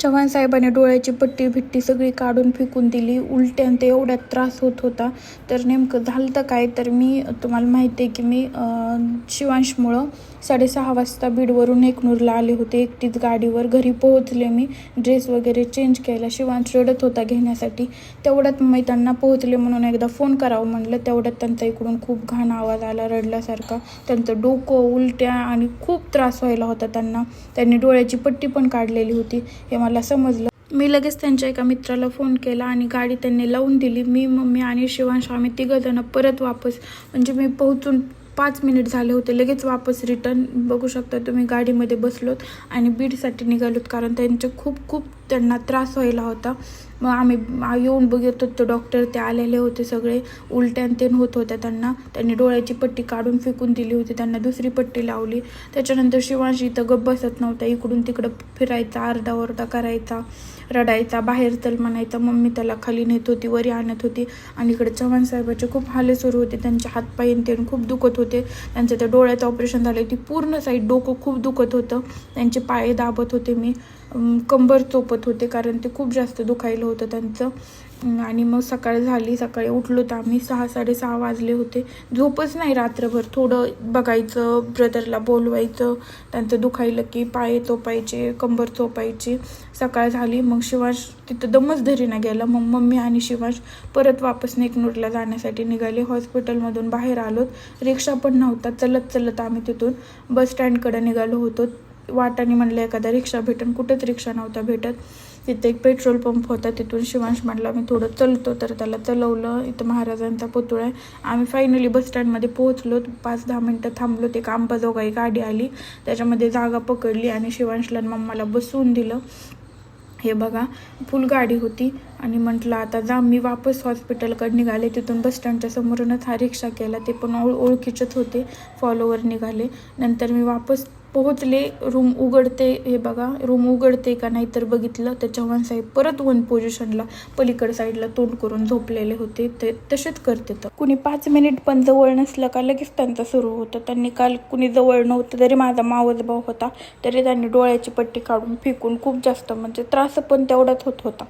चव्हाण साहेबांनी डोळ्याची पट्टी भिट्टी सगळी काढून फेकून दिली. उलट्यान ते एवढ्या त्रास होत होता. तर नेमकं झालं तर काय? तर मी तुम्हाला माहिती आहे की मी शिवांशमुळं साडेसहा वाजता बीडवरून एकनूरला आले होते. एकटीच गाडीवर घरी पोहोचले मी. ड्रेस वगैरे चेंज केला. शिवांश रडत होता घेण्यासाठी. तेवढ्यात मी त्यांना पोहोचले म्हणून एकदा फोन करावं म्हणलं. तेवढ्यात त्यांचा इकडून खूप घाण आवाज आला रडल्यासारखा. त्यांचं डोकं उलट्या आणि खूप त्रास व्हायला होता त्यांना. त्यांनी डोळ्याची पट्टी पण काढलेली होती. हे मला मला समजलं. मी लगेच त्यांच्या एका मित्राला फोन केला आणि गाडी त्यांनी लावून दिली. मी मम्मी आणि शिवांश आम्ही तिघंजणं परत वापस म्हणजे मी पोहोचून पाच मिनिट झाले होते. लगेच वापस रिटर्न बघू शकता तुम्ही गाडीमध्ये बसलोत आणि बीडसाठी निघालोत. कारण त्यांचे खूप खूप त्यांना त्रास व्हायला होता. मग आम्ही येऊन बघत होतो डॉक्टर ते आलेले होते सगळे. उलट्यान तेन होत होत्या त्यांना. त्यांनी डोळ्याची पट्टी काढून फेकून दिली होती. त्यांना दुसरी पट्टी लावली. त्याच्यानंतर शिवांशी इथं गप्प बसत नव्हता इकडून तिकडं फिरायचा आरडाओरडा करायचा रडायचा बाहेर चल म्हणायचा. मम्मी त्याला खाली नेत होती वरी आणत होती. आणि इकडे चव्हाण साहेबाचे खूप हाले सुरू होते. त्यांचे हातपाय आणि ते खूप दुखत होते. त्यांचं त्या डोळ्याचं ऑपरेशन झालं ती पूर्ण साईड डोकं खूप दुखत होतं. त्यांचे पाय दाबत होते मी. कंबर चोपत होते कारण ते खूप जास्त दुखायलं होतं त्यांचं. आणि मग सकाळ झाली सकाळी उठलो तर आम्ही सहा साडेसहा वाजले होते. झोपच नाही रात्रभर थोडं बघायचं ब्रदरला बोलवायचं. त्यांचं दुखायलं की पाय चोपायचे कंबर चोपायची. सकाळ झाली मग शिवांश तिथं दमच धरीना गेला. मग मम्मी आणि शिवांश परत वापस नेकनूरला जाण्यासाठी निघाले. हॉस्पिटलमधून बाहेर आलोत. रिक्षा पण नव्हता. चलत चलत आम्ही तिथून बस स्टँडकडे निघालो होतो. वाटाने म्हणलं एखादा रिक्षा भेटन कुठेच रिक्षा नव्हता भेटत. तिथे एक पेट्रोल पंप होता तिथून शिवांश म्हटलं मी थोडं चलतो. तर त्याला चलवलं इथं महाराजांचा पुतळा आहे. आम्ही फायनली बसस्टँडमध्ये पोहोचलो. पाच दहा मिनटं थांबलो ते एक अंबाजोगाई गाडी आली. त्याच्यामध्ये जागा पकडली आणि शिवांशला मम्माला बसवून दिलं. हे बघा फुल गाडी होती. आणि म्हटलं आता जा मी वापस हॉस्पिटलकडे निघाले. तिथून बसस्टँडच्या समोरूनच हा रिक्षा केला. ते पण ओळ ओळखीचेच होते. फॉलोवर निघाले. नंतर मी वापस पोहोचले रूम उघडते हे बघा रूम उघडते का नाही तर बघितलं तर चव्हाण साहेब परत वन पोझिशनला पलीकड साईडला तोंड करून झोपलेले होते ते तसेच करते तर. कुणी पाच मिनिट पण जवळ नसलं का लगेच त्यांचं सुरू होतं. त्यांनी काल कुणी जवळ नव्हतं तरी माझा मावस भाऊ होता तरी त्यांनी डोळ्याची पट्टी काढून फेकून खूप जास्त म्हणजे त्रास पण तेवढाच होत होता.